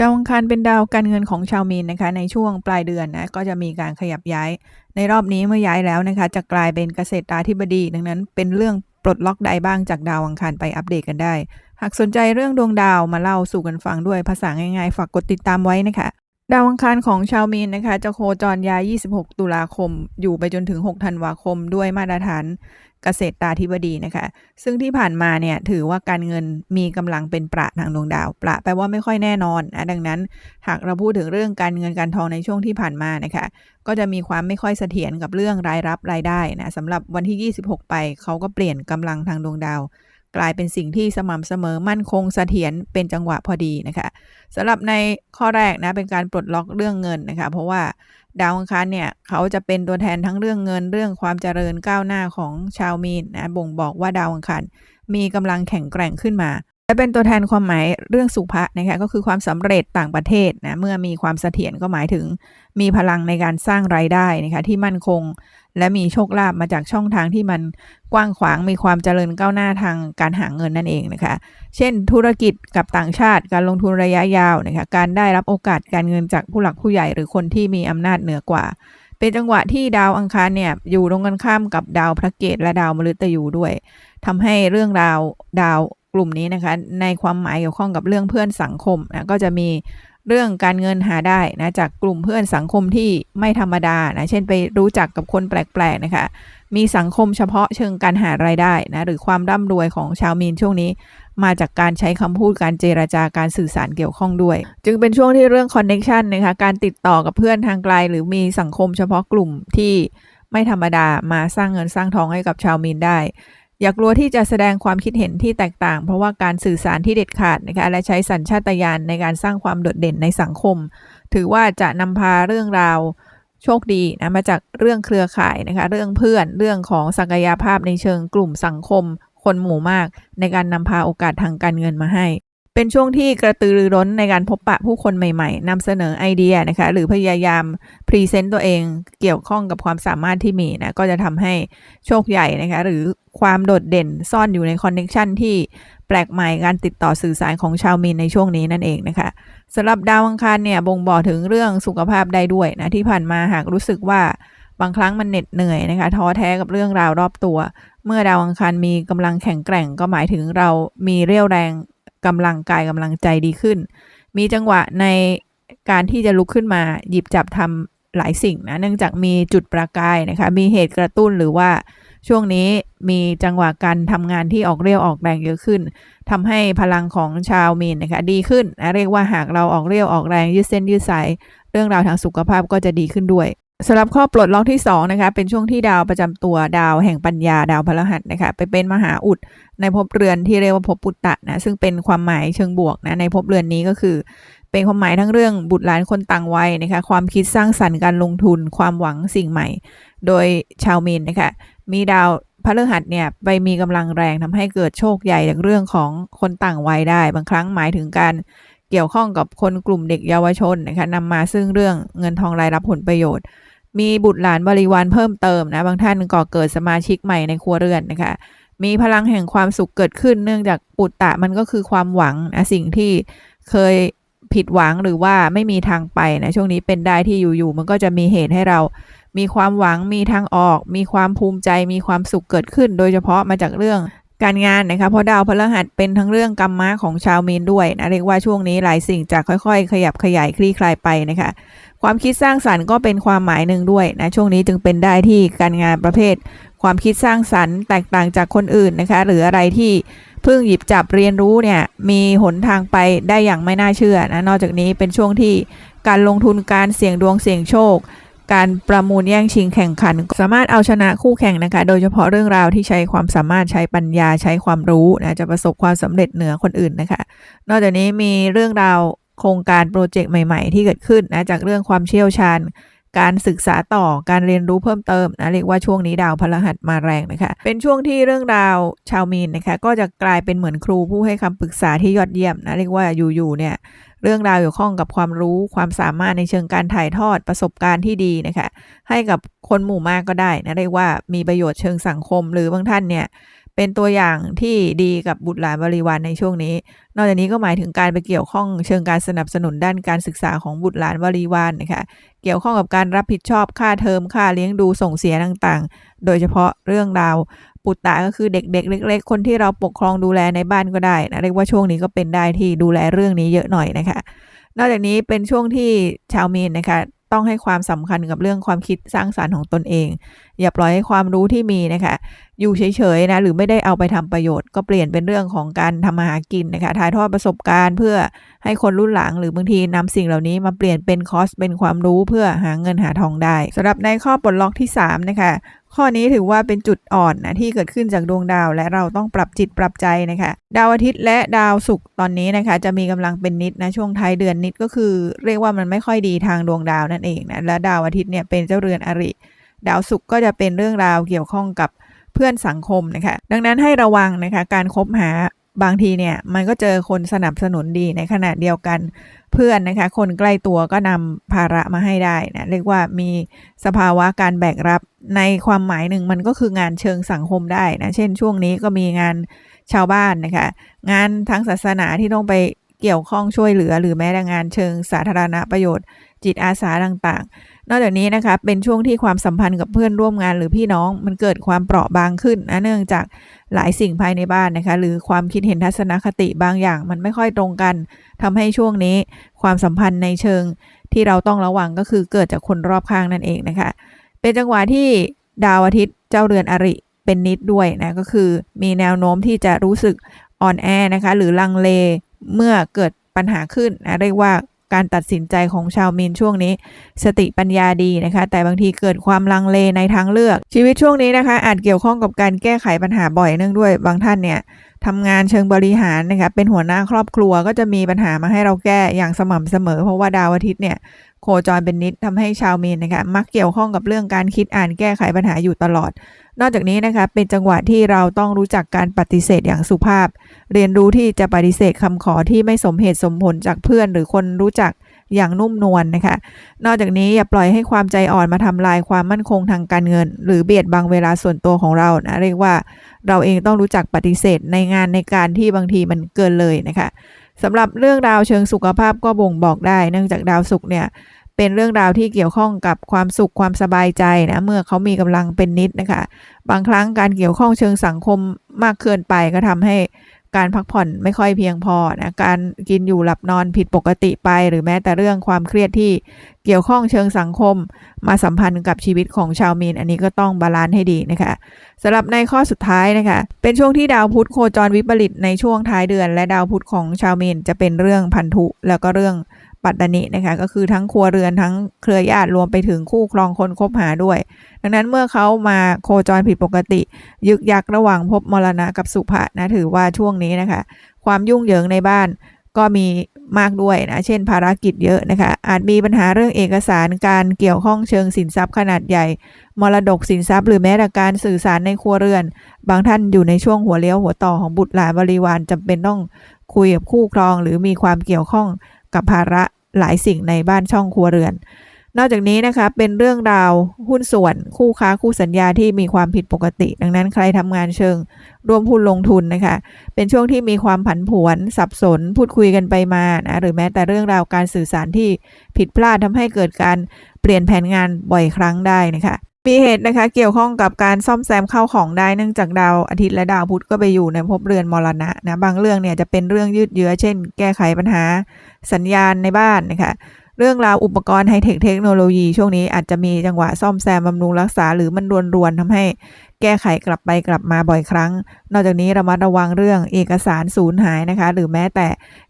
ดาวอังคารเป็นดาวการเงินของชาวมีนนะคะในช่วงปลายเดือนนะก็จะมีการขยับย้าย ในรอบนี้เมื่อย้ายแล้วนะคะ จะกลายเป็นเกษตราธิบดี ดังนั้นเป็นเรื่องปลดล็อกใดบ้างจากดาวอังคารไปอัปเดตกันได้ หากสนใจเรื่องดวงดาวมาเล่าสู่กันฟังด้วยภาษาง่ายๆ ฝากกดติดตามไว้นะคะ ดาวอังคารของชาวมีนนะคะ จะโคจรย้าย 26 ตุลาคม อยู่ไปจนถึง 6 ธันวาคม ด้วยมาตรฐานเกษตรตาธิบดีนะคะ ซึ่งที่ผ่านมาเนี่ยถือว่าการเงินมีกำลังเป็นประทางดวงดาว ประแปลว่าไม่ค่อยแน่นอนนะดังนั้น หากเราพูดถึงเรื่องการเงินการทองในช่วงที่ผ่านมานะคะ ก็จะมีความไม่ค่อยเสถียรกับเรื่องรายรับรายได้นะสำหรับวันที่ 26 ไปเขาก็เปลี่ยนกำลังทางดวงดาว กลายเป็นสิ่งที่สม่ำเสมอมั่นคงเสถียรเป็นจังหวะพอดีนะคะสำหรับในข้อแรกนะเป็นการปลดล็อกเรื่องเงินนะคะเพราะว่าดาวอังคารเนี่ยเขาจะเป็นตัวแทนทั้งเรื่องเงินเรื่องความเจริญก้าวหน้าของชาวมีนนะบ่งบอกว่าดาวอังคารมีกำลังแข็งแกร่งขึ้นมา และเป็นตัวแทนความหมายเรื่องสุภะนะคะก็คือความสำเร็จต่างประเทศนะเมื่อมีความเสถียรก็หมายถึง มีพลังในการสร้างรายได้นะคะที่มั่นคง และมีโชคลาภมาจากช่องทางที่มันกว้างขวางมีความเจริญก้าวหน้าทางการหาเงินนั่นเองนะคะ เช่น ธุรกิจกับต่างชาติการลงทุนระยะยาวนะคะการได้รับโอกาสการเงินจากผู้หลักผู้ใหญ่ หรือคนที่มีอำนาจเหนือกว่า เป็นจังหวะที่ดาวอังคารเนี่ยอยู่ตรงกันข้ามกับดาวพระเกตและดาวมฤตยูด้วยทำให้เรื่องราวดาว ลุ่มนี้นะคะ ในความหมายเกี่ยวข้องกับเรื่องเพื่อนสังคมนะก็จะมีเรื่องการเงินหาได้นะจากกลุ่มเพื่อนสังคมที่ไม่ธรรมดานะเช่นไปรู้จักกับคนแปลกๆนะคะ มีสังคมเฉพาะเชิงการหารายได้นะหรือความร่ำรวยของชาวมีนช่วงนี้ มาจากการใช้คำพูดการเจราจาการสื่อสารเกี่ยวข้องด้วย จึงเป็นช่วงที่เรื่องคอนเน็ชันนะคะการติดต่อกับเพื่อนทางไกล หรือมีสังคมเฉพาะกลุ่มที่ไม่ธรรมดามาสร้างเงินสร้างทองให้กับชาวมีนได้ อย่ากลัวที่จะแสดงความคิดเห็นที่แตกต่าง เพราะว่าการสื่อสารที่เด็ดขาดนะคะและใช้สัญชาตญาณในการสร้างความโดดเด่นในสังคม ถือว่าจะนำพาเรื่องราวโชคดีนะมาจากเรื่องเครือข่ายนะคะเรื่องเพื่อนเรื่องของศักยภาพในเชิงกลุ่มสังคม คนหมู่มาก ในการนำพาโอกาสทางการเงินมาให้ เป็นช่วงที่กระตือรือร้นในการพบปะผู้คนใหม่ๆนำเสนอไอเดียนะคะ หรือพยายามพรีเซนต์ตัวเองเกี่ยวข้องกับความสามารถที่มีนะ ก็จะทำให้โชคใหญ่นะคะ หรือความโดดเด่นซ่อนอยู่ในคอนเน็ชันที่แปลกใหม่การติดต่อสื่อสารของชาวมีนในช่วงนี้นั่นเองนะคะสำหรับดาวอังคารเนี่ยบ่งบอกถึงเรื่องสุขภาพได้ด้วยนะ ที่ผ่านมาหากรู้สึกว่าบางครั้งมันเหน็ดเหนื่อยนะคะท้อแท้กับเรื่องราวรอบตัว เมื่อดาวอังคารมีกำลังแข็งแกร่งก็หมายถึงเรามีเรี่ยวแรง กำลังกายกำลังใจดีขึ้น มีจังหวะในการที่จะลุกขึ้นมาหยิบจับทำหลายสิ่งนะเนื่องจากมีจุดประกายนะคะมีเหตุกระตุ้นหรือว่าช่วงนี้มีจังหวะการทำงานที่ออกเรี่ยวออกแรงเยอะขึ้นทำให้พลังของชาวมีนนะคะดีขึ้นนะเรียกว่าหากเราออกเรี่ยวออกแรงยืดเส้นยืดสายเรื่องราวทางสุขภาพก็จะดีขึ้นด้วย สำหรับข้อปลดล็อกที่2นะคะเป็นช่วงที่ดาวประจำตัวดาวแห่งปัญญาดาวพฤหัสนะคะไปเป็นมหาอุดในภพเรือนที่เรียกว่าภพปุตตะนะซึ่งเป็นความหมายเชิงบวกนะในภพเรือนนี้ก็คือ เป็นความหมายทั้งเรื่องบุตรหลานคนต่างวัยนะคะความคิดสร้างสรรค์การลงทุนความหวังสิ่งใหม่ โดยชาวมีนนะคะมีดาวพฤหัสเนี่ยไปมีกำลังแรงทำให้เกิดโชคใหญ่จากเรื่องของคนต่างวัยได้ บางครั้งหมายถึงการเกี่ยวข้องกับคนกลุ่มเด็กเยาวชนนะคะนำมาซึ่งเรื่องเงินทองรายรับผลประโยชน์ มีบุตรหลานบริวารเพิ่มเติมนะบางท่านก่อเกิดสมาชิกใหม่ในครัวเรือนนะคะมีพลังแห่งความสุขเกิดขึ้นเนื่องจากปุตตะมันก็คือความหวังนะสิ่งที่เคยผิดหวังหรือว่าไม่มีทางไปนะช่วงนี้เป็นได้ที่อยู่ๆมันก็จะมีเหตุให้เรา มีความหวังมีทางออก มีความภูมิใจ มีความสุขเกิดขึ้น โดยเฉพาะมาจากเรื่องการงานนะคะเพราะดาวพฤหัสเป็นทั้งเรื่องกรรมะของชาวมีนด้วยนะเรียกว่าช่วงนี้หลายสิ่งจะค่อยๆ ขยับขยายคลี่คลายไปนะคะ ความคิดสร้างสรรค์ก็เป็นความหมายหนึ่งด้วยนะช่วงนี้จึงเป็นได้ที่การงานประเภท ความคิดสร้างสรรค์แตกต่างจากคนอื่นนะคะ หรืออะไรที่เพิ่งหยิบจับเรียนรู้เนี่ยมีหนทางไปได้อย่างไม่น่าเชื่อนะนอกจากนี้เป็นช่วงที่การลงทุนการเสี่ยงดวงเสี่ยงโชค การประมูลแย่งชิงแข่งขัน สามารถเอาชนะคู่แข่งนะคะ โดยเฉพาะเรื่องราวที่ใช้ความสามารถใช้ปัญญาใช้ความรู้นะจะประสบความสำเร็จเหนือคนอื่นนะคะ นอกจากนี้มีเรื่องราว โครงการโปรเจกต์ใหม่ ๆ ที่เกิดขึ้นนะจากเรื่องความเชี่ยวชาญ การศึกษาต่อการเรียนรู้เพิ่มเติมนะเรียกว่าช่วงนี้ดาวพฤหัสมาแรงนะคะ เป็นช่วงที่เรื่องราวชาวมีนนะคะ ก็จะกลายเป็นเหมือนครูผู้ให้คำปรึกษาที่ยอดเยี่ยมนะเรียกว่าอยู่ๆเนี่ยเรื่องราวเกี่ยวข้องกับความรู้ความสามารถในเชิงการถ่ายทอดประสบการณ์ที่ดีนะคะ ให้กับคนหมู่มากก็ได้นะเรียกว่ามีประโยชน์เชิงสังคม หรือบางท่านเนี่ย เป็นตัวอย่างที่ดีกับบุตรหลานบริวารในช่วงนี้ นอกจากนี้ก็หมายถึงการไปเกี่ยวข้องเชิงการสนับสนุนด้านการศึกษาของบุตรหลานบริวารนะคะ เกี่ยวข้องกับการรับผิดชอบค่าเทอมค่าเลี้ยงดูส่งเสียต่างๆ โดยเฉพาะเรื่องราวปุตตะก็คือเด็กๆ เล็ก ๆ คนที่เราปกครองดูแลในบ้านก็ได้นะเรียกว่าช่วงนี้ก็เป็นได้ที่ดูแลเรื่องนี้เยอะหน่อยนะคะ นอกจากนี้เป็นช่วงที่ชาวมีนนะคะต้องให้ความสำคัญกับเรื่องความคิดสร้างสารรค์ของตนเอง อย่าปล่อยให้ความรู้ที่มีนะคะ อยู่เฉยๆนะหรือไม่ได้เอาไปทำประโยชน์ ก็เปลี่ยนเป็นเรื่องของการทำมาหากินนะคะถ่ายทอดประสบการณ์เพื่อให้คนรุ่นหลัง หรือบางทีนำสิ่งเหล่านี้มาเปลี่ยนเป็นคอสเป็นความรู้เพื่อหาเงินหาทองได้สำหรับในข้อปลดล็อกที่3นะคะข้อนี้ถือว่าเป็นจุดอ่อนนะที่เกิดขึ้นจากดวงดาว และเราต้องปรับจิตปรับใจนะคะ ดาวอาทิตย์และดาวศุกร์ตอนนี้นะคะ จะมีกำลังเป็นนิดนะช่วงท้ายเดือนนิดก็คือ เรียกว่ามันไม่ค่อยดีทางดวงดาวนั่นเองนะและดาวอาทิตย์เนี่ยเป็นเจ้าเรือนอริ ดาวศุกร์ก็จะเป็นเรื่องราวเกี่ยวข้องกับเพื่อนสังคมนะคะ ดังนั้นให้ระวังนะคะการคบหาบางทีเนี่ยมันก็เจอคนสนับสนุนดีในขณะเดียวกันเพื่อนนะคะ คนใกล้ตัวก็นำภาระมาให้ได้นะเรียกว่ามีสภาวะการแบกรับในความหมายหนึ่งมันก็คืองานเชิงสังคมได้นะเช่นช่วงนี้ก็มีงานชาวบ้านนะคะ งานทางศาสนาที่ต้องไปเกี่ยวข้องช่วยเหลือ หรือแม้แต่งานเชิงสาธารณประโยชน์ จิตอาสาต่างๆ นอกจากนี้นะคะเป็นช่วงที่ความสัมพันธ์กับเพื่อนร่วมงานหรือพี่น้องมันเกิดความเปราะบางขึ้นนะเนื่องจากหลายสิ่งภายในบ้านนะคะ หรือความคิดเห็นทัศนคติบางอย่าง มันไม่ค่อยตรงกันทำให้ช่วงนี้ความสัมพันธ์ในเชิงที่เราต้องระวังก็คือเกิดจากคนรอบข้างนั่นเองนะคะ เป็นจังหวะที่ดาวอาทิตย์เจ้าเรือนอริเป็นนิดด้วยนะก็คือมีแนวโน้มที่จะรู้สึกอ่อนแอนะคะ หรือลังเลเมื่อเกิดปัญหาขึ้นนะเรียกว่า การตัดสินใจของชาวมีนช่วงนี้ สติปัญญาดีนะคะ แต่บางทีเกิดความลังเลในทางเลือก ชีวิตช่วงนี้นะคะ อาจเกี่ยวข้องกับการแก้ไขปัญหาบ่อยเนื่องด้วย บางท่านเนี่ยทำงานเชิงบริหารนะคะเป็นหัวหน้าครอบครัวก็จะมีปัญหามาให้เราแก้อย่างสม่ำเสมอ เพราะว่าดาวอาทิตย์เนี่ยโคจรเป็นนิดทำให้ชาวมีนนะคะมักเกี่ยวข้องกับเรื่องการคิดอ่านแก้ไขปัญหาอยู่ตลอด นอกจากนี้นะคะเป็นจังหวะที่เราต้องรู้จักการปฏิเสธอย่างสุภาพ เรียนรู้ที่จะปฏิเสธคำขอที่ไม่สมเหตุสมผลจากเพื่อนหรือคนรู้จักอย่างนุ่มนวลนนะคะ นอกจากนี้อย่าปล่อยให้ความใจอ่อนมาทำลายความมั่นคงทางการเงิน หรือเบียดบังเวลาส่วนตัวของเรานะเรียกว่าเราเองต้องรู้จักปฏิเสธในงานในการที่บางทีมันเกินเลยนะคะสำหรับเรื่องราวเชิงสุขภาพก็บ่งบอกได้ เนื่องจากดาวศุกร์เนี่ย เป็นเรื่องราวที่เกี่ยวข้องกับความสุขความสบายใจนะเมื่อเขามีกำลังเป็นนิดนะคะ บางครั้งการเกี่ยวข้องเชิงสังคมมากเกินไปก็ทำให้การพักผ่อนไม่ค่อยเพียงพอนะการกินอยู่หลับนอนผิดปกติไป หรือแม้แต่เรื่องความเครียดที่เกี่ยวข้องเชิงสังคม มาสัมพันธ์กับชีวิตของชาวมีน อันนี้ก็ต้องบาลานซ์ให้ดีนะคะสำหรับในข้อสุดท้ายนะคะ เป็นช่วงที่ดาวพุธโคจรวิปริตในช่วงท้ายเดือน และดาวพุธของชาวมีนจะเป็นเรื่องพันธุแล้วก็เรื่อง ปัตตานินะคะ ก็คือทั้งครัวเรือนทั้งเครือญาติรวมไปถึงคู่ครองคนคบหาด้วย ดังนั้นเมื่อเขามาโคจรผิดปกติ ยึกยักระหว่างพบมรณะกับสุภะนะถือว่าช่วงนี้นะคะ ความยุ่งเหยิงในบ้านก็มีมากด้วยนะ เช่นภารกิจเยอะนะคะ อาจมีปัญหาเรื่องเอกสารการเกี่ยวข้องเชิงสินทรัพย์ขนาดใหญ่ มรดกสินทรัพย์หรือแม้แต่การสื่อสารในครัวเรือน บางท่านอยู่ในช่วงหัวเลี้ยวหัวต่อของบุตรหลานบริวารจำเป็นต้องคุยกับคู่ครองหรือมีความเกี่ยวข้องกับภาระ หลายสิ่งในบ้านช่องครัวเรือน นอกจากนี้นะคะเป็นเรื่องราวหุ้นส่วนคู่ค้าคู่สัญญาที่มีความผิดปกติ ดังนั้นใครทำงานเชิงร่วมหุ้นลงทุนนะคะ เป็นช่วงที่มีความผันผวนสับสน พูดคุยกันไปมานะหรือแม้แต่เรื่องราวการสื่อสารที่ผิดพลาดทำให้เกิดการเปลี่ยนแผนงานบ่อยครั้งได้นะคะ มีเหตุนะคะเกี่ยวข้องกับการซ่อมแซมเข้าของได้เนื่องจากดาวอาทิตย์และดาวพุธก็ไปอยู่ในภพเรือนมรณะนะบางเรื่องเนี่ยจะเป็นเรื่องยืดเยื้อเช่น แก้ไขปัญหาสัญญาณในบ้านนะคะเรื่องราวอุปกรณ์ไฮเทคเทคโนโลยีช่วงนี้อาจจะมีจังหวะซ่อมแซมบำรุงรักษาหรือมันรวนๆทำให้แก้ไขกลับไปกลับมาบ่อยครั้ง นอกจากนี้ระมัดระวังเรื่องเอกสารสูญหายนะคะ หรือแม้แต่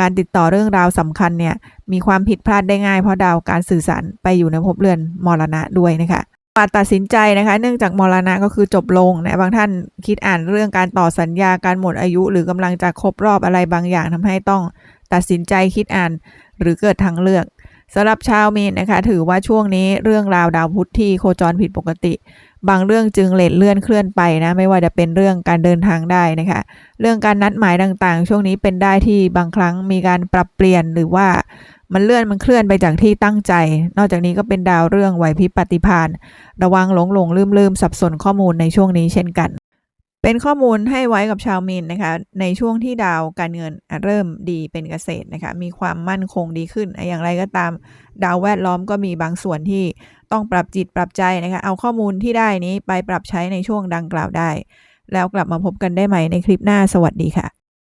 การติดต่อเรื่องราวสำคัญเนี่ยมีความผิดพลาดได้ง่ายเพราะดาวการสื่อสารไปอยู่ในภพเรือนมรณะด้วยนะคะ มาตัดสินใจนะคะ เนื่องจากมรณะก็คือจบลงนะบางท่านคิดอ่านเรื่องการต่อสัญญาการหมดอายุ หรือกำลังจะครบรอบอะไรบางอย่างทำให้ต้องตัดสินใจคิดอ่านหรือเกิดทางเลือกสำหรับชาวมีนนะคะ ถือว่าช่วงนี้เรื่องราวดาวพุธที่โคจรผิดปกติ บางเรื่องจึงเลทเลื่อนเคลื่อนไปนะ ไม่ว่าจะเป็นเรื่องการเดินทางได้นะคะ เรื่องการนัดหมายต่างๆ ช่วงนี้เป็นได้ที่บางครั้งมีการปรับเปลี่ยนหรือว่า มันเลื่อนมันเคลื่อนไปจากที่ตั้งใจ นอกจากนี้ก็เป็นดาวเรื่องไหวพริบปฏิพานระวังหลงหลงลืมลืมสับสนข้อมูลในช่วงนี้เช่นกัน เป็นข้อมูลให้ไว้กับชาวมีนนะคะ ในช่วงที่ดาวการเงินเริ่มดีเป็นเกษตรนะคะ มีความมั่นคงดีขึ้นอะอย่างไรก็ตาม ดาวแวดล้อมก็มีบางส่วนที่ต้องปรับจิตปรับใจนะคะ เอาข้อมูลที่ได้นี้ไปปรับใช้ในช่วงดังกล่าวได้ แล้วกลับมาพบกันได้ใหม่ในคลิปหน้า สวัสดีค่ะ